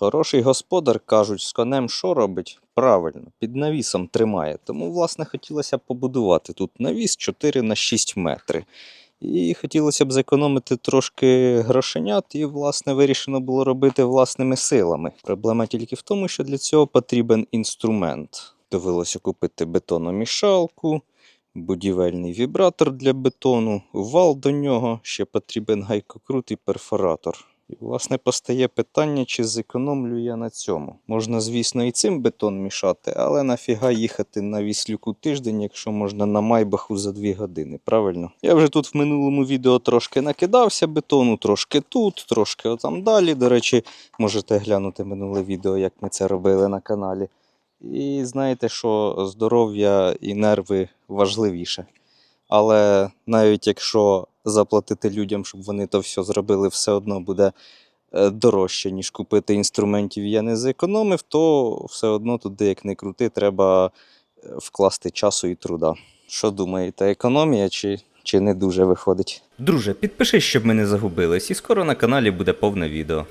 Хороший господар, кажуть, з конем що робить? Правильно, під навісом тримає. Тому, власне, хотілося б побудувати тут навіс 4 на 6 метри. І хотілося б зекономити трошки грошенят, і, власне, вирішено було робити власними силами. Проблема тільки в тому, що для цього потрібен інструмент. Довелося купити бетономішалку, будівельний вібратор для бетону, вал до нього, ще потрібен гайкокрут і перфоратор. І, власне, постає питання, чи зекономлю я на цьому. Можна, звісно, і цим бетон мішати, але нафіга їхати на віслюку тиждень, якщо можна на майбаху за дві години, правильно? Я вже тут в минулому відео трошки накидався бетону, трошки тут, трошки отам далі. До речі, можете глянути минуле відео, як ми це робили на каналі. І знаєте, що здоров'я і нерви важливіше. Але навіть якщо заплатити людям, щоб вони то все зробили, все одно буде е, дорожче, ніж купити інструментів, я не зекономив, то все одно туди, як не крути, треба е, вкласти часу і труда. Що думаєте, економія чи, чи не дуже виходить? Друже, підпишись, щоб ми не загубились, і скоро на каналі буде повне відео.